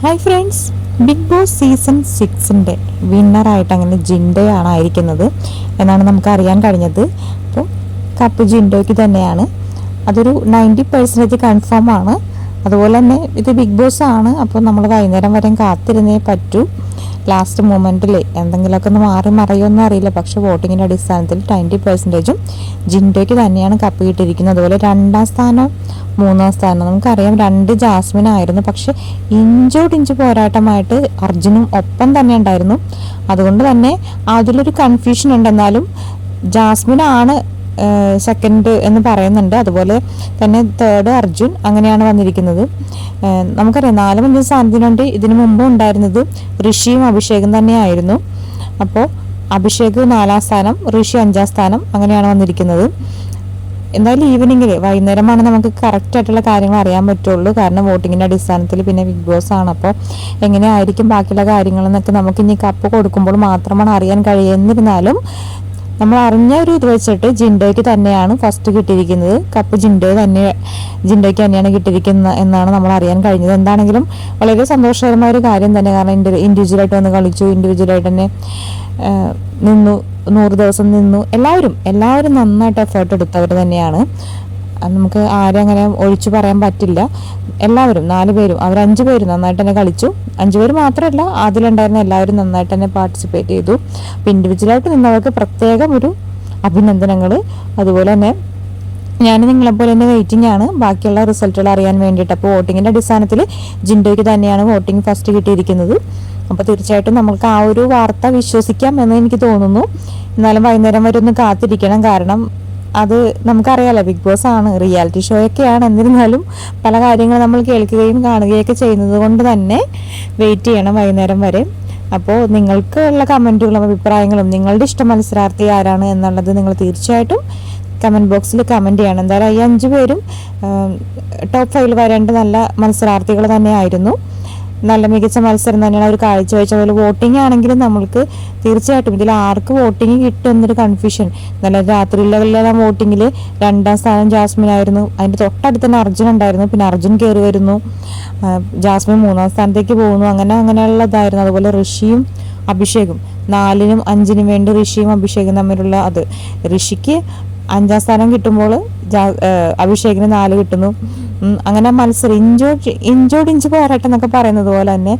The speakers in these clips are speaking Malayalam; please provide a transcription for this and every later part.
Hi friends big boss season സിക്സിന്റെ വിന്നറായിട്ട് അങ്ങനെ ജിൻഡയാണ് ആയിരിക്കുന്നത് എന്നാണ് നമുക്ക് അറിയാൻ കഴിഞ്ഞത്. അപ്പോൾ കപ്പ് ജിൻഡോയ്ക്ക് തന്നെയാണ്. അതൊരു നയന്റി പെർസെന്റേജ് കൺഫേം ആണ്. അതുപോലെ തന്നെ ഇത് ബിഗ് ബോസ് ആണ്. അപ്പോൾ നമ്മൾ വൈകുന്നേരം വരെ കാത്തിരുന്നേ പറ്റൂ. ലാസ്റ്റ് മൊമെന്റിൽ എന്തെങ്കിലുമൊക്കെ ഒന്ന് മാറി മറയുമെന്ന് അറിയില്ല. പക്ഷേ വോട്ടിങ്ങിന്റെ അടിസ്ഥാനത്തിൽ ട്വന്റി പെർസെന്റേജും ജിൻഡോയ്ക്ക് തന്നെയാണ് കപ്പ് കിട്ടിയിരിക്കുന്നത്. അതുപോലെ രണ്ടാം സ്ഥാനം മൂന്നാം സ്ഥാനം നമുക്കറിയാം. രണ്ട് ജാസ്മിൻ ആയിരുന്നു. പക്ഷേ ഇഞ്ചോട് ഇഞ്ച് പോരാട്ടമായിട്ട് അർജുനും ഒപ്പം തന്നെ ഉണ്ടായിരുന്നു. അതുകൊണ്ട് തന്നെ അതിലൊരു കൺഫ്യൂഷൻ ഉണ്ടെന്നാലും ജാസ്മിൻ ആണ് സെക്കൻഡ് എന്ന് പറയുന്നുണ്ട്. അതുപോലെ തന്നെ തേർഡ് അർജുൻ അങ്ങനെയാണ് വന്നിരിക്കുന്നത്. നമുക്കറിയാം നാല് മഞ്ച് സ്ഥാനത്തിനുണ്ട് ഇതിനു മുമ്പ് ഉണ്ടായിരുന്നത് ഋഷിയും അഭിഷേകും തന്നെയായിരുന്നു. അപ്പോൾ അഭിഷേക് നാലാം സ്ഥാനം ഋഷി അഞ്ചാം സ്ഥാനം അങ്ങനെയാണ് വന്നിരിക്കുന്നത്. എന്തായാലും ഈവനിങ്ങിൽ വൈകുന്നേരമാണ് നമുക്ക് കറക്റ്റ് ആയിട്ടുള്ള കാര്യങ്ങൾ അറിയാൻ പറ്റുള്ളൂ. കാരണം വോട്ടിങ്ങിന്റെ അടിസ്ഥാനത്തിൽ പിന്നെ ബിഗ് ബോസ് ആണ്. അപ്പോൾ എങ്ങനെയായിരിക്കും ബാക്കിയുള്ള കാര്യങ്ങളെന്നൊക്കെ നമുക്ക് ഇനി കപ്പ് കൊടുക്കുമ്പോൾ മാത്രമാണ് അറിയാൻ കഴിയുന്നിരുന്നാലും നമ്മൾ അറിഞ്ഞ ഒരു ഇത് വെച്ചിട്ട് ജിൻഡോയ്ക്ക് തന്നെയാണ് ഫസ്റ്റ് കിട്ടിയിരിക്കുന്നത്. കപ്പ് ജിൻഡോ തന്നെ ജിൻഡോയ്ക്ക് തന്നെയാണ് കിട്ടിയിരിക്കുന്നത് എന്നാണ് നമ്മൾ അറിയാൻ കഴിഞ്ഞത്. എന്താണെങ്കിലും വളരെ സന്തോഷകരമായ ഒരു കാര്യം തന്നെ കാരണം ഇൻഡിവിജ്വലായിട്ട് വന്ന് കളിച്ചു ഇൻഡിവിജ്വലായിട്ട് തന്നെ നിന്നു നൂറ് ദിവസം നിന്നു. എല്ലാവരും എല്ലാവരും നന്നായിട്ട് എഫേർട്ട് എടുത്തവർ തന്നെയാണ്. നമുക്ക് ആരും അങ്ങനെ ഒഴിച്ചു പറയാൻ പറ്റില്ല. എല്ലാവരും നാല് പേരും അവർ അഞ്ചു പേരും നന്നായിട്ട് തന്നെ കളിച്ചു. അഞ്ചു പേര് മാത്രമല്ല അതിലുണ്ടായിരുന്ന എല്ലാവരും നന്നായിട്ട് തന്നെ പാർട്ടിസിപ്പേറ്റ് ചെയ്തു. അപ്പം ഇൻഡിവിജ്വലായിട്ട് നിന്നവർക്ക് പ്രത്യേകം ഒരു അഭിനന്ദനങ്ങൾ. അതുപോലെ തന്നെ ഞാൻ നിങ്ങളെപ്പോലെ തന്നെ വെയിറ്റിംഗ് ആണ്. ബാക്കിയുള്ള റിസൾട്ടുകൾ അറിയാൻ വേണ്ടിയിട്ട്. അപ്പോൾ വോട്ടിങ്ങിന്റെ അടിസ്ഥാനത്തിൽ ജിൻഡോയ്ക്ക് തന്നെയാണ് വോട്ടിംഗ് ഫസ്റ്റ് കിട്ടിയിരിക്കുന്നത്. അപ്പോൾ തീർച്ചയായിട്ടും നമുക്ക് ആ ഒരു വാർത്ത വിശ്വസിക്കാം എന്ന് എനിക്ക് തോന്നുന്നു. എന്നാലും വൈകുന്നേരം വരെ ഒന്ന് കാത്തിരിക്കണം. കാരണം അത് നമുക്കറിയാലോ ബിഗ് ബോസ് ആണ് റിയാലിറ്റി ഷോ ഒക്കെയാണ്. എന്നിരുന്നാലും പല കാര്യങ്ങൾ നമ്മൾ കേൾക്കുകയും കാണുകയൊക്കെ ചെയ്യുന്നത് കൊണ്ട് തന്നെ വെയിറ്റ് ചെയ്യണം വൈകുന്നേരം വരെ. അപ്പോൾ നിങ്ങൾക്ക് ഉള്ള കമന്റുകളും അഭിപ്രായങ്ങളും നിങ്ങളുടെ ഇഷ്ട മത്സരാർത്ഥി ആരാണ് എന്നുള്ളത് നിങ്ങൾ തീർച്ചയായിട്ടും കമന്റ് ബോക്സിൽ കമന്റ് ചെയ്യണം. എന്തായാലും ഈ അഞ്ച് പേരും ടോപ്പ് ഫൈവിൽ വരേണ്ട നല്ല മത്സരാർത്ഥികൾ തന്നെയായിരുന്നു. നല്ല മികച്ച മത്സരം തന്നെയാണ് അവർ കാഴ്ചവെച്ച പോലെ. വോട്ടിംഗ് ആണെങ്കിലും നമ്മൾക്ക് തീർച്ചയായിട്ടും ഇതിൽ ആർക്ക് വോട്ടിംഗ് കിട്ടും എന്നൊരു കൺഫ്യൂഷൻ നല്ല രാത്രിയിലെല്ലാം വോട്ടിങ്ങിൽ രണ്ടാം സ്ഥാനം ജാസ്മിൻ ആയിരുന്നു. അതിന്റെ തൊട്ടടുത്ത് തന്നെ അർജുൻ ഉണ്ടായിരുന്നു. പിന്നെ അർജുൻ കയറി വരുന്നു. ജാസ്മിൻ മൂന്നാം സ്ഥാനത്തേക്ക് പോകുന്നു. അങ്ങനെ അങ്ങനെയുള്ളതായിരുന്നു അതുപോലെ ഋഷിയും അഭിഷേകും. നാലിനും അഞ്ചിനും വേണ്ടി ഋഷിയും അഭിഷേകും തമ്മിലുള്ള അത്. ഋഷിക്ക് അഞ്ചാം സ്ഥാനം കിട്ടുമ്പോൾ അഭിഷേകിന് നാല് കിട്ടുന്നു. അങ്ങനെ മത്സരം. ഇഞ്ചോട് ഇഞ്ചോട് ഇഞ്ച് പോരാട്ടം എന്നൊക്കെ പറയുന്നത് പോലെ തന്നെ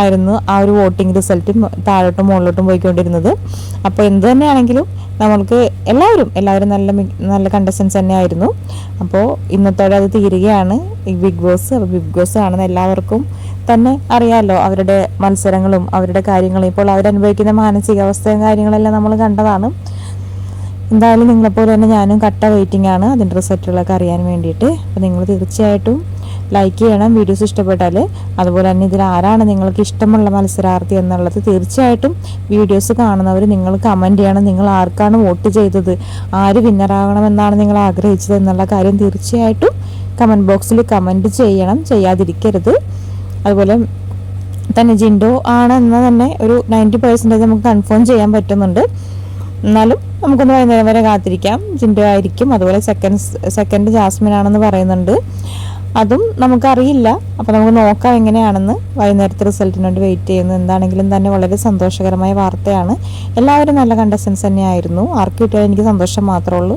ആയിരുന്നു ആ ഒരു വോട്ടിംഗ് റിസൾട്ട് താഴോട്ടും മുകളിലോട്ടും പോയിക്കൊണ്ടിരുന്നത്. അപ്പോൾ എന്ത് തന്നെയാണെങ്കിലും നമ്മൾക്ക് എല്ലാവരും എല്ലാവരും നല്ല നല്ല കണ്ടസ്റ്റൻസ് തന്നെയായിരുന്നു. അപ്പോൾ ഇന്നത്തോടെ അത് തീരുകയാണ്. ബിഗ് ബോസ് അപ്പോൾ ബിഗ് ബോസ് കാണുന്ന എല്ലാവർക്കും തന്നെ അറിയാമല്ലോ അവരുടെ മത്സരങ്ങളും അവരുടെ കാര്യങ്ങളും ഇപ്പോൾ അവരനുഭവിക്കുന്ന മാനസികാവസ്ഥയും കാര്യങ്ങളെല്ലാം നമ്മൾ കണ്ടതാണ്. എന്തായാലും നിങ്ങളെപ്പോലെ തന്നെ ഞാനും കട്ട വെയിറ്റിംഗ് ആണ് അതിന്റെ റിസൾട്ടുകളൊക്കെ അറിയാൻ വേണ്ടിയിട്ട്. അപ്പോൾ നിങ്ങൾ തീർച്ചയായിട്ടും ലൈക്ക് ചെയ്യണം. വീഡിയോസ് ഇഷ്ടപ്പെട്ടാൽ അതുപോലെ തന്നെ ഇതിൽ ആരാണ് നിങ്ങൾക്ക് ഇഷ്ടമുള്ള മത്സരാർത്ഥി എന്നുള്ളത് തീർച്ചയായിട്ടും വീഡിയോസ് കാണുന്നവർ നിങ്ങൾ കമന്റ് ചെയ്യണം. നിങ്ങൾ ആർക്കാണ് വോട്ട് ചെയ്തത്? ആര് വിന്നറാകണമെന്നാണ് നിങ്ങൾ ആഗ്രഹിച്ചത് എന്നുള്ള കാര്യം തീർച്ചയായിട്ടും കമന്റ് ബോക്സിൽ കമന്റ് ചെയ്യണം. ചെയ്യാതിരിക്കരുത്. അതുപോലെ തന്നെ ജിൻഡോ ആണെന്ന് തന്നെ ഒരു നയന്റി പെർസെന്റേജ് നമുക്ക് കൺഫേം ചെയ്യാൻ പറ്റുന്നുണ്ട്. എന്നാലും നമുക്കൊന്ന് വൈകുന്നേരം വരെ കാത്തിരിക്കാം. ജിൻഡോ ആയിരിക്കും. അതുപോലെ സെക്കൻഡ് സെക്കൻഡ് ജാസ്മിൻ ആണെന്ന് പറയുന്നുണ്ട്. അതും നമുക്കറിയില്ല. അപ്പോൾ നമുക്ക് നോക്കാം എങ്ങനെയാണെന്ന്. വൈകുന്നേരത്തെ റിസൾട്ടിന് വേണ്ടി വെയിറ്റ് ചെയ്യുന്നു. എന്താണെങ്കിലും തന്നെ വളരെ സന്തോഷകരമായ വാർത്തയാണ്. എല്ലാവരും നല്ല കണ്ടസ്റ്റൻസ് തന്നെയായിരുന്നു. ആർക്ക് കിട്ടിയാൽ എനിക്ക് സന്തോഷം മാത്രമേ ഉള്ളൂ.